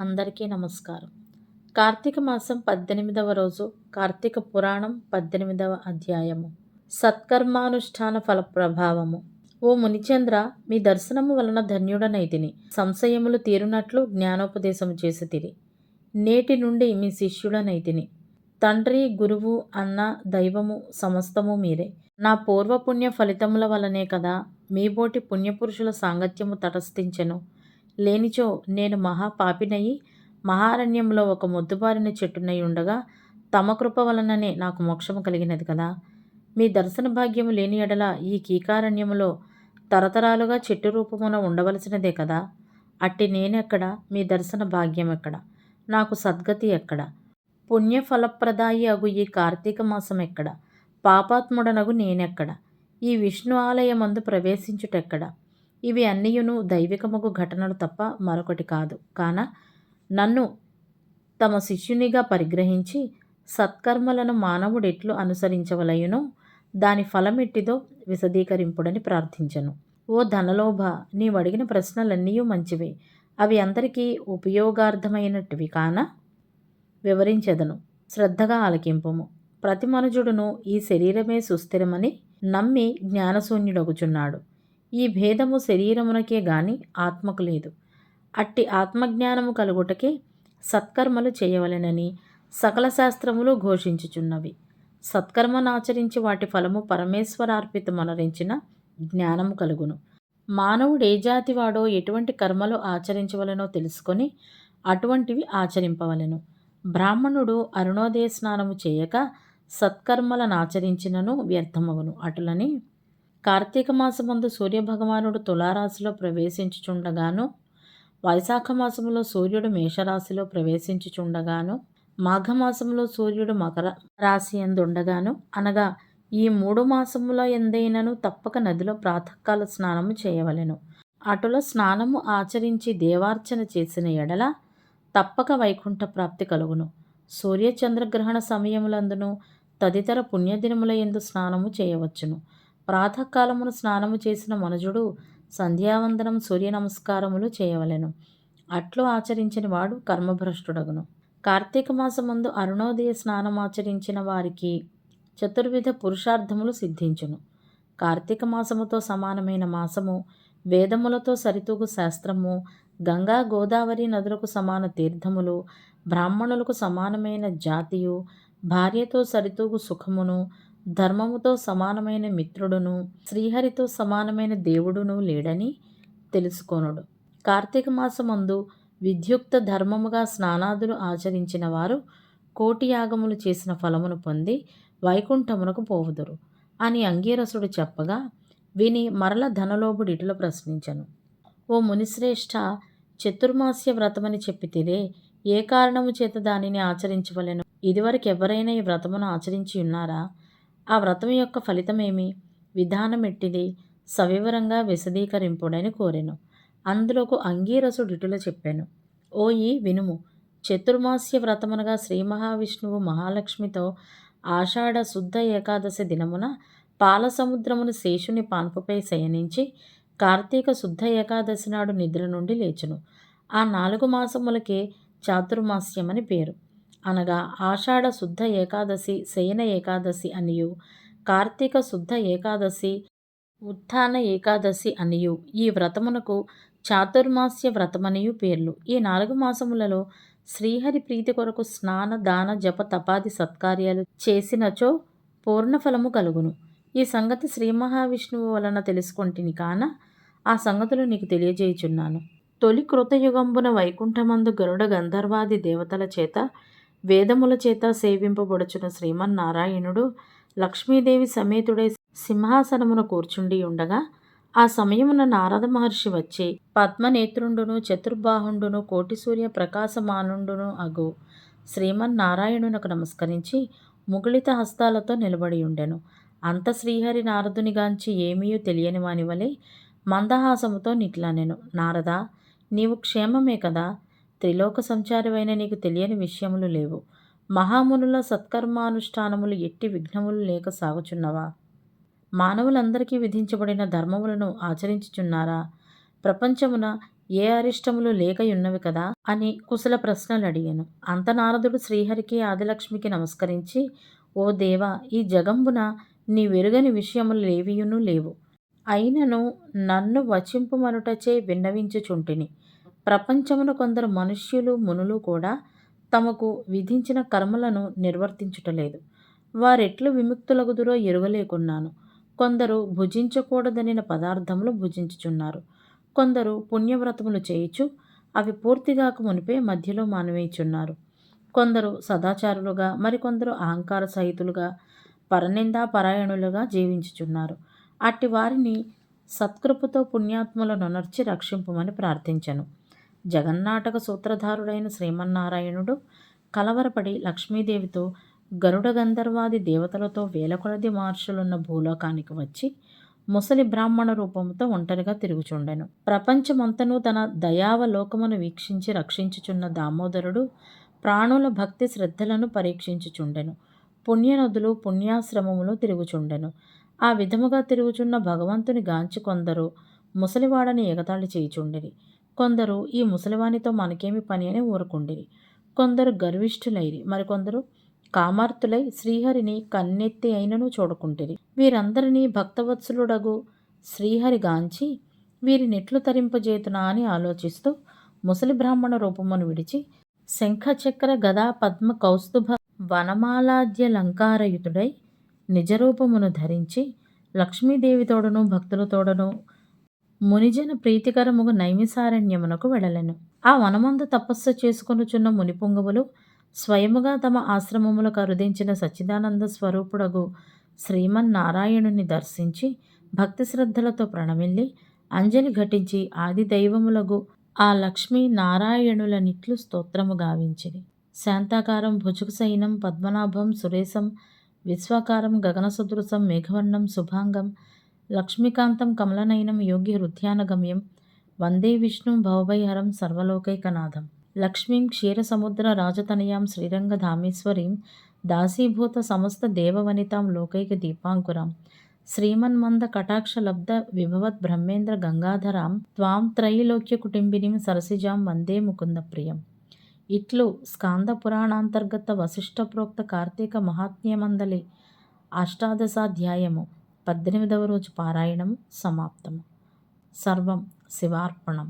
అందరికీ నమస్కారం. కార్తీక మాసం పద్దెనిమిదవ రోజు కార్తీక పురాణం పద్దెనిమిదవ అధ్యాయము. సత్కర్మానుష్ఠాన ఫల ప్రభావము ఓ మునిచంద్ర మీ దర్శనము వలన ధన్యుడనైతిని. సంశయములు తీరునట్లు జ్ఞానోపదేశము చేసి తిరి నేటి నుండి మీ శిష్యుడనైతిని. తండ్రి గురువు అన్న దైవము సమస్తము మీరే. నా పూర్వపుణ్య ఫలితముల వలనే కదా మీబోటి పుణ్యపురుషుల సాంగత్యము తటస్థించెను. లేనిచో నేను మహాపాపినయి మహారణ్యంలో ఒక మొద్దుబారిన చెట్టునై ఉండగా తమ కృప వలననే నాకు మోక్షము కలిగినది కదా. మీ దర్శన భాగ్యము లేని ఎడల ఈ కీకారణ్యములో తరతరాలుగా చెట్టు రూపమున ఉండవలసినదే కదా. అట్టి నేనెక్కడ? మీ దర్శన భాగ్యం ఎక్కడ నాకు సద్గతి ఎక్కడ? పుణ్యఫలప్రదాయి అగు ఈ కార్తీక మాసం ఎక్కడ పాపాత్ముడనగు నేనెక్కడ? ఈ విష్ణు ఆలయమందు ప్రవేశించుటెక్కడ? ఇవి అన్నియును దైవికముగు ఘటనలు తప్ప మరొకటి కాదు. కాన నన్ను తమ శిష్యునిగా పరిగ్రహించి సత్కర్మలను మానవుడు ఎట్లు అనుసరించవలయునో దాని ఫలమెట్టిదో విశదీకరింపుడని ప్రార్థించను. ఓ ధనలోభ నీవు అడిగిన ప్రశ్నలన్నీ మంచివే. అవి అందరికీ ఉపయోగార్థమైనటివి కాన? వివరించెదను. శ్రద్ధగా ఆలకింపము. ప్రతి మనుజుడును ఈ శరీరమే సుస్థిరమని నమ్మి జ్ఞానశూన్యుడగుచున్నాడు. ఈ భేదము శరీరమునకే గాని ఆత్మకు లేదు. అట్టి ఆత్మజ్ఞానము కలుగుటకే సత్కర్మలు చేయవలెనని సకల శాస్త్రములు ఘోషించుచున్నవి. సత్కర్మనాచరించి వాటి ఫలము పరమేశ్వరార్పితమనరించిన జ్ఞానము కలుగును. మానవుడు ఏ జాతి వాడో ఎటువంటి కర్మలు ఆచరించవలనో తెలుసుకొని అటువంటివి ఆచరింపవలను. బ్రాహ్మణుడు అరుణోదయ స్నానము చేయక సత్కర్మలను ఆచరించినను వ్యర్థమవును అటులని కార్తీక మాసమందు సూర్యభగవానుడు తులారాశిలో ప్రవేశించుచుండగాను వైశాఖ మాసములో సూర్యుడు మేషరాశిలో ప్రవేశించుచుండగాను మాఘమాసంలో సూర్యుడు మకర రాశి ఎందుండగాను అనగా ఈ మూడు మాసముల ఎందైనను తప్పక నదిలో ప్రాతకాల స్నానము చేయవలెను. అటుల స్నానము ఆచరించి దేవార్చన చేసిన ఎడల తప్పక వైకుంఠ ప్రాప్తి కలుగును. సూర్యచంద్రగ్రహణ సమయములందును తదితర పుణ్యదినముల ఎందు స్నానము చేయవచ్చును. ప్రాతకాలమును స్నానము చేసిన మనుజుడు సంధ్యావందనం సూర్య నమస్కారములు చేయవలెను. అట్లు ఆచరించిన వాడు కర్మభ్రష్టుడగును. కార్తీక మాసమందు అరుణోదయ స్నానమాచరించిన వారికి చతుర్విధ పురుషార్థములు సిద్ధించును. కార్తీక మాసముతో సమానమైన మాసము వేదములతో సరితూగు శాస్త్రము గంగా గోదావరి నదులకు సమాన తీర్థములు బ్రాహ్మణులకు సమానమైన జాతియు భార్యతో సరితూగు సుఖమును ధర్మముతో సమానమైన మిత్రుడును శ్రీహరితో సమానమైన దేవుడును లేడని తెలుసుకొనుడు. కార్తీక మాసమందు విద్యుక్త ధర్మముగా స్నానాదులు ఆచరించిన వారు కోటి యాగములు చేసిన ఫలమును పొంది వైకుంఠమునకు పోవుదురు అని అంగీరసుడు చెప్పగా విని మరల ధనలోబుడిటిలో ప్రశ్నించను. ఓ మునిశ్రేష్ఠ చతుర్మాస్య వ్రతమని చెప్పితిరే ఏ కారణము చేత దానిని ఆచరించవలెను? ఇదివరకు ఎవరైనా ఈ వ్రతమును ఆచరించి ఉన్నారా? ఆ వ్రతం యొక్క ఫలితమేమి? విధానమెట్టిది సవివరంగా విశదీకరింపుడని కోరెను. అందులోకు అంగీరసుడిటుల చెప్పాను. ఓయి వినుము. చతుర్మాస్య వ్రతమునగా శ్రీ మహావిష్ణువు మహాలక్ష్మితో ఆషాఢ శుద్ధ ఏకాదశి దినమున పాలసముద్రమును శేషుని పాన్పుపై శయనించి కార్తీక శుద్ధ ఏకాదశి నాడు నిద్ర నుండి లేచును. ఆ నాలుగు మాసములకే చాతుర్మాస్యమని పేరు. అనగా ఆషాఢ శుద్ధ ఏకాదశి శయన ఏకాదశి అనియు కార్తీక శుద్ధ ఏకాదశి ఉత్థాన ఏకాదశి అనియు. ఈ వ్రతమునకు చాతుర్మాస్య వ్రతమనియు పేర్లు. ఈ నాలుగు మాసములలో శ్రీహరి ప్రీతి కొరకు స్నాన దాన జప తపాది సత్కార్యాలు చేసినచో పూర్ణఫలము కలుగును. ఈ సంగతి శ్రీ మహావిష్ణువు వలన తెలుసుకొంటిని కాన ఆ సంగతులు నీకు తెలియజేయుచున్నాను. తొలి కృతయుగంబున వైకుంఠమందు గరుడ గంధర్వాది దేవతల చేత వేదముల చేత సేవింపబడుచున్న శ్రీమన్నారాయణుడు లక్ష్మీదేవి సమేతుడై సింహాసనమున కూర్చుండి ఉండగా ఆ సమయమున నారద మహర్షి వచ్చి పద్మనేత్రుండును చతుర్బాహుండును కోటి సూర్య ప్రకాశమానుండును అగు. శ్రీమన్నారాయణునకు నమస్కరించి ముగుళిత హస్తాలతో నిలబడి ఉండెను. అంత శ్రీహరి నారదునిగాంచి ఏమీయో తెలియని వాని వలె మందహాసముతో నిట్లానెను. నారద నీవు క్షేమమే కదా త్రిలోక సంచారమైన నీకు తెలియని విషయములు లేవు. మహామునుల సత్కర్మానుష్ఠానములు ఎట్టి విఘ్నములు లేక సాగుచున్నవా? మానవులందరికీ విధించబడిన ధర్మములను ఆచరించుచున్నారా? ప్రపంచమున ఏ అరిష్టములు లేకయున్నవి కదా? అని కుశల ప్రశ్నలు అడిగాను అంత నారదుడు శ్రీహరికి ఆదిలక్ష్మికి నమస్కరించి ఓ దేవా ఈ జగంబున నీ వెరుగని విషయములు లేవియును లేవు. అయినను నన్ను వచింపుమనుటచే విన్నవించుచుంటిని. ప్రపంచమున కొందరు మనుష్యులు మునులు కూడా తమకు విధించిన కర్మలను నిర్వర్తించుటలేదు. వారెట్లు విముక్తులగుదురో ఎరుగలేకున్నాను. కొందరు భుజించకూడదనిన పదార్థములు భుజించుచున్నారు. కొందరు పుణ్యవ్రతములు చేయుచు అవి పూర్తిగాక మునిపే మధ్యలో మానవేయుచున్నారు. కొందరు సదాచారులుగా మరికొందరు అహంకార సహితులుగా పరనిందా పరాయణులుగా జీవించుచున్నారు. అట్టి వారిని సత్కృపతో పుణ్యాత్ములను నొనర్చి రక్షింపమని ప్రార్థించను. జగన్నాటక సూత్రధారుడైన శ్రీమన్నారాయణుడు కలవరపడి లక్ష్మీదేవితో గరుడ గంధర్వాది దేవతలతో వేలకొలది మహర్షులున్న భూలోకానికి వచ్చి ముసలి బ్రాహ్మణ రూపంతో ఒంటరిగా తిరుగుచుండెను. ప్రపంచమంతను తన దయావలోకమును వీక్షించి రక్షించుచున్న దామోదరుడు ప్రాణుల భక్తి శ్రద్ధలను పరీక్షించుచుండెను. పుణ్యనదులు పుణ్యాశ్రమములు తిరుగుచుండెను. ఆ విధముగా తిరుగుచున్న భగవంతుని గాంచి కొందరు ముసలివాడని ఎగతాళి చేయుచుండిరి. కొందరు ఈ ముసలివానితో మనకేమి పని అని ఊరుకుండిరి. కొందరు గర్విష్ఠులైరి మరికొందరు కామార్తులై శ్రీహరిని కన్నెత్తి అయినను చూడకుంటిరి. వీరందరినీ భక్తవత్సలుడగు శ్రీహరి గాంచి వీరినెట్లు తరింపజేతునా అని ఆలోచిస్తూ ముసలి బ్రాహ్మణ రూపమును విడిచి శంఖచక్ర గదా పద్మ కౌస్తుభ వనమాలాద్యలంకారయుతుడై నిజరూపమును ధరించి లక్ష్మీదేవితోడను భక్తులతోడను మునిజన ప్రీతికరముగు నైమిసారణ్యమునకు వెళ్ళలెను ఆ వనమందు తపస్సు చేసుకొనుచున్న మునిపుంగవులు స్వయముగా తమ ఆశ్రమములకు అరుదించిన సచ్చిదానంద స్వరూపుడగు శ్రీమన్నారాయణుని దర్శించి భక్తి శ్రద్ధలతో ప్రణమిల్లి అంజలి ఘటించి ఆది దైవములగు ఆ లక్ష్మీ నారాయణులనిట్లు స్తోత్రము గావించిరి. శాంతాకారం భుజుగసైనం పద్మనాభం సురేశం విశ్వాకారం గగనసదృశం మేఘవర్ణం శుభాంగం లక్ష్మీకాంతం కమలనయనం యోగి హృద్యానగమ్యం. వందే విష్ణు భవభైహరం సర్వలోకైకనాథం. లక్ష్మీం క్షీరసముద్ర రాజతనయాం శ్రీరంగధామేశ్వరీం దాసీభూత సమస్త దేవవనితాం లోకైక దీపాంకురాం శ్రీమన్మంద కటాక్షలబ్ధ విభవత్ బ్రహ్మేంద్ర గంగాధరాం త్వాం త్రైలోక్య కుటుంబినిం సరసిజాం వందే ముకుంద ప్రియం ఇట్లు స్కాంద పురాణాంతర్గత వశిష్ఠ ప్రోక్త కార్తీక మహాత్మ్యమందలి అష్టాదశాధ్యాయము. పద్దెనిమిదవ రోజు పారాయణం సమాప్తం సర్వం శివార్పణం.